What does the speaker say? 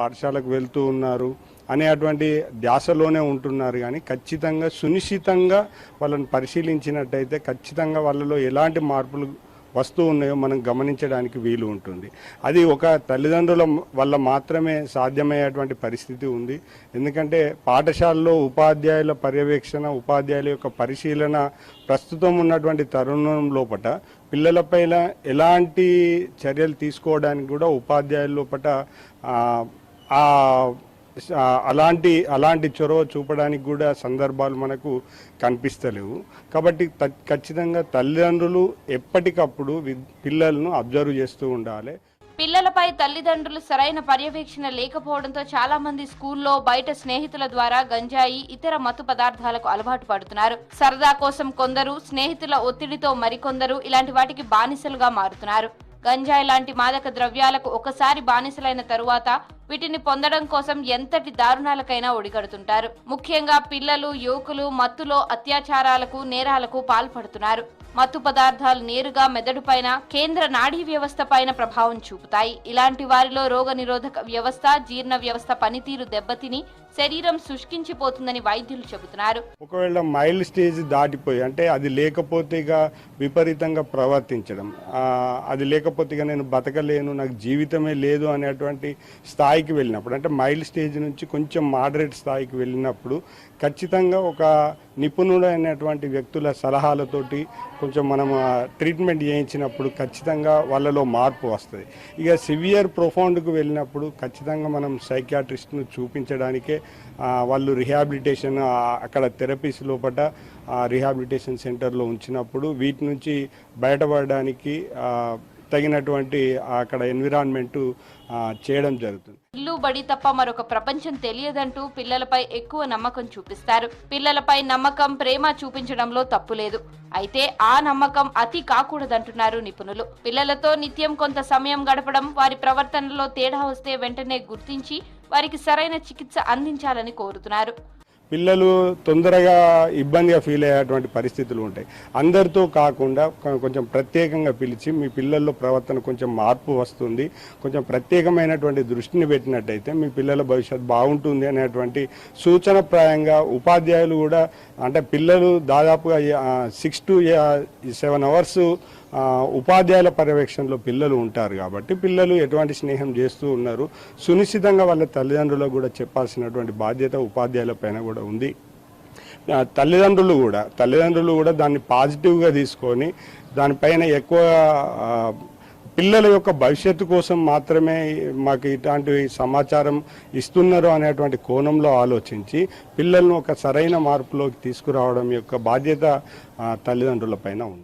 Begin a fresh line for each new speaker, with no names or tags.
పాఠశాలకు వెళ్తూ ఉన్నారు అనే అటువంటి ధ్యాసలోనే ఉంటున్నారు. కానీ ఖచ్చితంగా సునిశ్చితంగా వాళ్ళని పరిశీలించినట్టయితే ఖచ్చితంగా వాళ్ళలో ఎలాంటి మార్పులు వస్తూ ఉన్నాయో మనం గమనించడానికి వీలు ఉంటుంది. అది ఒక తల్లిదండ్రుల వల్ల మాత్రమే సాధ్యమయ్యేటువంటి పరిస్థితి ఉంది. ఎందుకంటే పాఠశాలలో ఉపాధ్యాయుల పర్యవేక్షణ ఉపాధ్యాయుల యొక్క పరిశీలన ప్రస్తుతం ఉన్నటువంటి తరుణం లోపట పిల్లలపైన ఎలాంటి చర్యలు తీసుకోవడానికి కూడా ఉపాధ్యాయుల లోపట అలాంటి అలాంటి చొరవ చూపడానికి కూడా సందర్భాలు మనకు కనిపిస్తలేవు. కాబట్టి ఖచ్చితంగా తల్లిదండ్రులు ఎప్పటికప్పుడు పిల్లలను అబ్జర్వ్ చేస్తూ ఉండాలి.
పిల్లలపై తల్లిదండ్రులు సరైన పర్యవేక్షణ లేకపోవడంతో చాలా మంది స్కూల్లో బయట స్నేహితుల ద్వారా గంజాయి ఇతర మత్తు పదార్థాలకు అలవాటు పడుతున్నారు. సరదా కోసం కొందరు స్నేహితుల ఒత్తిడితో మరికొందరు ఇలాంటి వాటికి బానిసలుగా మారుతున్నారు. గంజాయి లాంటి మాదక ద్రవ్యాలకు ఒకసారి బానిసలైన తరువాత వీటిని పొందడం కోసం ఎంతటి దారుణాలకైనా ఒడిగడుతుంటారు. ముఖ్యంగా పిల్లలు యువకులు మత్తులో అత్యాచారాలకు నేరాలకు పాల్పడుతున్నారు. మత్తు పదార్థాలు నేరుగా మెదడుపైన కేంద్ర నాడీ వ్యవస్థ పైన ప్రభావం చూపుతాయి. ఇలాంటి వారిలో రోగ నిరోధక వ్యవస్థ జీర్ణ వ్యవస్థ పనితీరు దెబ్బతిని శరీరం శుష్కించిపోతుందని వైద్యులు చెబుతున్నారు.
ఒకవేళ మైల్డ్ స్టేజ్ దాటిపోయి అంటే అది లేకపోతే విపరీతంగా ప్రవర్తించడం. అది లేకపోతే నేను బతకలేను నాకు జీవితమే లేదు అనేటువంటి స్థాయికి వెళ్ళినప్పుడు అంటే మైల్డ్ స్టేజ్ నుంచి కొంచెం మాడరేట్ స్థాయికి వెళ్ళినప్పుడు ఖచ్చితంగా ఒక నిపుణుడైనటువంటి వ్యక్తుల సలహాలతోటి కొంచెం మనం ట్రీట్మెంట్ చేయించినప్పుడు ఖచ్చితంగా వాళ్ళలో మార్పు వస్తుంది. ఇక సివియర్ ప్రొఫౌండ్కు వెళ్ళినప్పుడు ఖచ్చితంగా మనం సైకియాట్రిస్ట్ను చూపించడానికే వాళ్ళు రిహాబిలిటేషన్ అక్కడ థెరపీస్ లోపల రిహాబిలిటేషన్ సెంటర్లో ఉంచినప్పుడు వీటి నుంచి బయటపడడానికి తగినటువంటి అక్కడ ఎన్విరాన్మెంట్ చేయడం జరుగుతుంది.
ఇల్లు బడి తప్ప మరొక ప్రపంచం తెలియదంటూ పిల్లలపై ఎక్కువ నమ్మకం చూపిస్తారు. పిల్లలపై నమ్మకం ప్రేమ చూపించడంలో తప్పు లేదు. అయితే ఆ నమ్మకం అతి కాకూడదంటున్నారు నిపుణులు. పిల్లలతో నిత్యం కొంత సమయం గడపడం వారి ప్రవర్తనలో తేడా వస్తే వెంటనే గుర్తించి వారికి సరైన చికిత్స అందించాలని కోరుతున్నారు.
పిల్లలు తొందరగా ఇబ్బందిగా ఫీల్ అయ్యేటువంటి పరిస్థితులు ఉంటాయి. అందరితో కాకుండా కొంచెం ప్రత్యేకంగా పిలిచి మీ పిల్లల్లో ప్రవర్తన కొంచెం మార్పు వస్తుంది. కొంచెం ప్రత్యేకమైనటువంటి దృష్టిని పెట్టినట్టయితే మీ పిల్లల భవిష్యత్తు బాగుంటుంది అనేటువంటి సూచనప్రాయంగా ఉపాధ్యాయులు కూడా అంటే పిల్లలు దాదాపుగా సిక్స్ టు సెవెన్ అవర్స్ ఉపాధ్యాయుల పర్యవేక్షణలో పిల్లలు ఉంటారు కాబట్టి పిల్లలు ఎటువంటి స్నేహం చేస్తూ ఉన్నారు. సునిశ్చితంగా వాళ్ళ తల్లిదండ్రులకు కూడా చెప్పాల్సినటువంటి బాధ్యత ఉపాధ్యాయుల పైన కూడా ఉంది. తల్లిదండ్రులు కూడా తల్లిదండ్రులు కూడా దాన్ని పాజిటివ్గా తీసుకొని దానిపైన ఎక్కువ పిల్లల యొక్క భవిష్యత్తు కోసం మాత్రమే మాకు ఇట్లాంటి సమాచారం ఇస్తున్నారు అనేటువంటి కోణంలో ఆలోచించి పిల్లలను ఒక సరైన మార్పులోకి తీసుకురావడం యొక్క బాధ్యత తల్లిదండ్రులపైన తల్లిదండ్రుల పైన ఉంది.